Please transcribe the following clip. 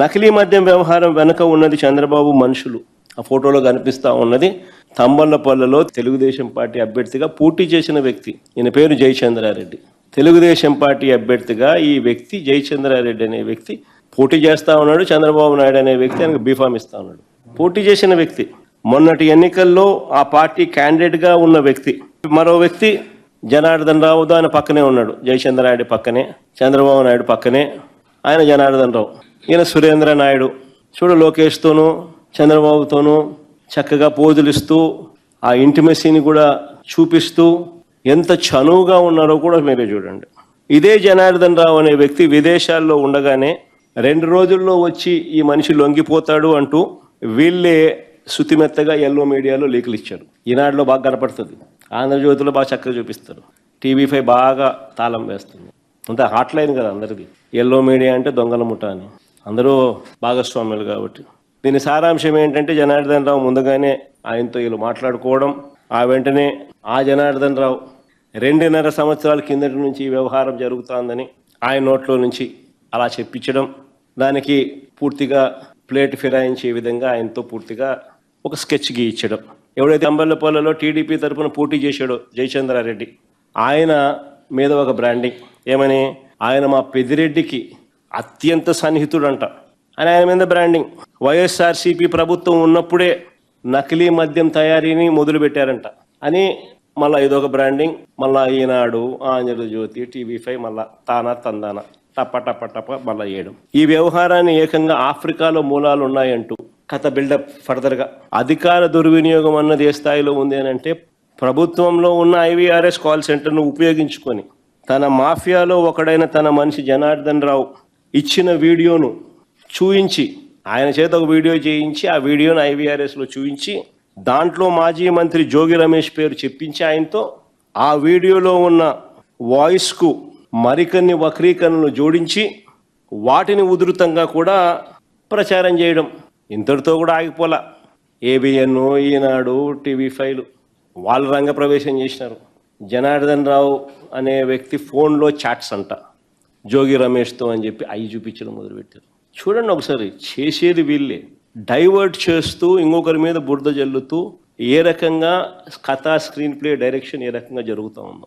నకిలీ మద్యం వ్యవహారం వెనుక ఉన్నది చంద్రబాబు మనుషులు. ఆ ఫోటోలో కనిపిస్తా ఉన్నది తంబళ్ళపల్లెలో తెలుగుదేశం పార్టీ అభ్యర్థిగా పోటీ చేసిన వ్యక్తి. ఈయన పేరు జయచంద్రారెడ్డి. తెలుగుదేశం పార్టీ అభ్యర్థిగా ఈ వ్యక్తి జయచంద్రారెడ్డి అనే వ్యక్తి పోటీ చేస్తా ఉన్నాడు చంద్రబాబు నాయుడు అనే వ్యక్తి ఆయనకు బీఫామ్ ఇస్తూ ఉన్నాడు. పోటీ చేసిన వ్యక్తి. మొన్నటి ఎన్నికల్లో ఆ పార్టీ క్యాండిడేట్గా ఉన్న వ్యక్తి. మరో వ్యక్తి జనార్దన్ రావు ఆయన పక్కనే ఉన్నాడు జయచంద్రారెడ్డి పక్కనే చంద్రబాబు నాయుడు పక్కనే. ఆయన జనార్దన్ రావు ఈయన సురేంద్ర నాయుడు. చూడు లోకేష్తోనూ చంద్రబాబుతోనూ చక్కగా పోజులు ఇస్తూ ఆ ఇంటిమెసీని కూడా చూపిస్తూ ఎంత చనువుగా ఉన్నారో కూడా మీరే చూడండి. ఇదే జనార్దన్ రావు అనే వ్యక్తి విదేశాల్లో ఉండగానే రెండు రోజుల్లో వచ్చి ఈ మనిషి లొంగిపోతాడు అంటూ వీళ్ళే శుతిమెత్తగా ఎల్లో మీడియాలో లీకులు ఇచ్చారు. ఈనాడులో బాగా కనపడుతుంది. ఆంధ్రజ్యోతిలో బాగా చక్కగా చూపిస్తారు. టీవీ ఫై బాగా తాళం వేస్తుంది. అంత హాట్ లైన్ కదా అందరిది. ఎల్లో మీడియా అంటే దొంగల ముఠా అని. అందరూ భాగస్వాములు కాబట్టి. దీని సారాంశం ఏంటంటే జనార్దన్ రావు ముందుగానే ఆయనతో వీళ్ళు మాట్లాడుకోవడం ఆ వెంటనే ఆ జనార్దన్ రావు రెండున్నర సంవత్సరాల కిందటి నుంచి ఈ వ్యవహారం జరుగుతోందని ఆయన నోట్లో నుంచి అలా చెప్పించడం దానికి పూర్తిగా ప్లేట్ ఫిరాయించే విధంగా ఆయనతో పూర్తిగా ఒక స్కెచ్ గీయించడం. ఎవడైతే అంబల్లపల్లిలో టీడీపీ తరపున పోటీ చేశాడో జయచంద్రారెడ్డి ఆయన మీద ఒక బ్రాండింగ్ ఏమని? ఆయన మా పెదిరెడ్డికి అత్యంత సన్నిహితుడంట. అని ఆయన మీద బ్రాండింగ్ వైఎస్ఆర్సీపీ ప్రభుత్వం ఉన్నప్పుడే నకిలీ మద్యం తయారీని మొదలుపెట్టారంట. అని మళ్ళా ఇదొక బ్రాండింగ్ మళ్ళా ఈనాడు ఆంధ్రజ్యోతి టీవీ ఫైవ్ మళ్ళా తానా తందాన టప్ప టప టప మళ్ళా వేయడం ఈ వ్యవహారాన్ని ఏకంగా ఆఫ్రికాలో మూలాలు ఉన్నాయంటూ కథ బిల్డప్ ఫర్దర్గా అధికార దుర్వినియోగం అన్నది ఏ స్థాయిలో ఉంది అని అంటే ప్రభుత్వంలో ఉన్న ఐవీఆర్ఎస్ కాల్ సెంటర్ను ఉపయోగించుకొని తన మాఫియాలో ఒకడైన తన మనిషి జనార్దన్ రావు ఇచ్చిన వీడియోను చూయించి ఆయన చేత ఒక వీడియో చేయించి ఆ వీడియోను ఐవీఆర్ఎస్లో చూయించి దాంట్లో మాజీ మంత్రి జోగి రమేష్ పేరు చెప్పించి ఆయనతో ఆ వీడియోలో ఉన్న వాయిస్కు మరికన్ని వక్రీకరణలు జోడించి వాటిని ఉధృతంగా కూడా ప్రచారం చేయడం. ఇంతటితో కూడా ఆగిపోలా. ఏబిఎన్ ఈనాడు టీవీ ఫైవ్ వాళ్ళు రంగ ప్రవేశం చేసినారు. జనార్దన్ రావు అనే వ్యక్తి ఫోన్లో చాట్స్ అంట. జోగి రమేష్తో అని చెప్పి అవి చూపించడం మొదలుపెట్టారు. చూడండి ఒకసారి చేసేది వీళ్ళే. డైవర్ట్ చేస్తూ ఇంకొకరి మీద బురద జల్లుతూ ఏ రకంగా కథ స్క్రీన్ ప్లే డైరెక్షన్ ఏ రకంగా జరుగుతూ ఉందో.